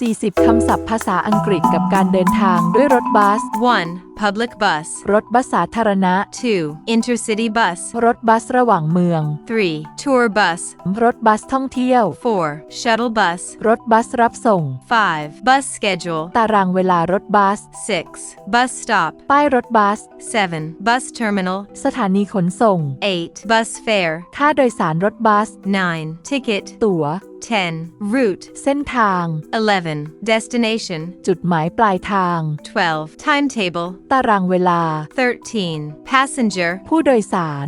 40 คำศัพท์ภาษาอังกฤษกับการเดินทางด้วยรถบัส 1. Public bus. รถบัสสาธารณะ 2. Intercity bus. รถบัสระหว่างเมือง 3. Tour bus. รถบัสท่องเที่ยว 4. Shuttle bus. รถบัสรับส่ง 5. Bus schedule. ตารางเวลารถบัส 6. Bus stop. ป้ายรถบัส 7. Bus terminal. สถานีขนส่ง 8. Bus fare. ค่าโดยสารรถบัส 9. Ticket. ตั๋ว 10. Route. เส้นทาง 11. Destination. จุดหมายปลายทาง 12. Timetable. ตารางเวลา 13. Passenger. ผู้โดยสาร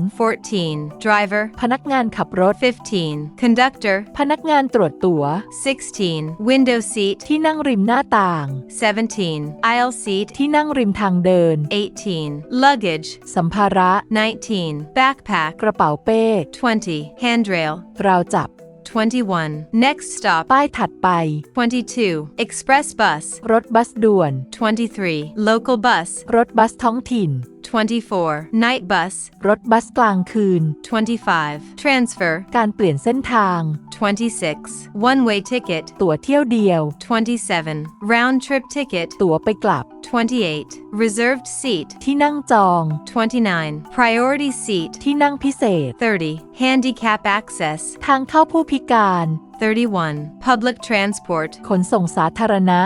14. Driver. พนักงานขับรถ 15. Conductor. พนักงานตรวจตั๋ว 16. Window seat. ที่นั่งริมหน้าต่าง 17. Aisle seat. ที่นั่งริมทางเดิน 18. Luggage. สัมภาระ 19. Backpack. กระเป๋าเป้ 20. Handrail. ราวจับ 21. Next stop. ป้ายถัดไป 22. Express bus. รถบัสด่วน 23. Local bus. รถบัสท้องถิ่น 24. Night bus. รถบัสกลางคืน 25. Transfer. การเปลี่ยนเส้นทาง 26. One way ticket. ตั๋วเที่ยวเดียว 27. Round trip ticket. ตั๋วไปกลับ 28. Reserved seat. ที่นั่งจอง 29. Priority seat. ที่นั่งพิเศษ 30. Handicap access. ทางเข้าผู้พิการ 31. Public transport. ขนส่งสาธารณะ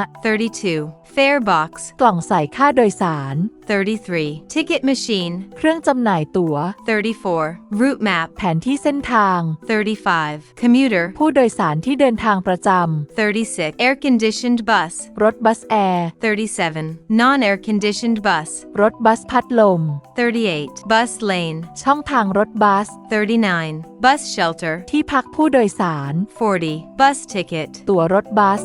32. Fare box. กล่องใส่ค่าโดยสาร 33. Ticket machine. เครื่องจำหน่ายตั๋ว 34. Route map. แผนที่เส้นทาง 35. Commuter. ผู้โดยสารที่เดินทางประจ 36. Air conditioned bus. ำ รถบัสแอร์ 37. Non air conditioned bus. รถบัสพัดลม 38. Bus lane. ช่องทางรถบัส 39. Bus shelter. ที่พักผู้โดยสาร 40. Bus ticket. ตั๋วรถบัส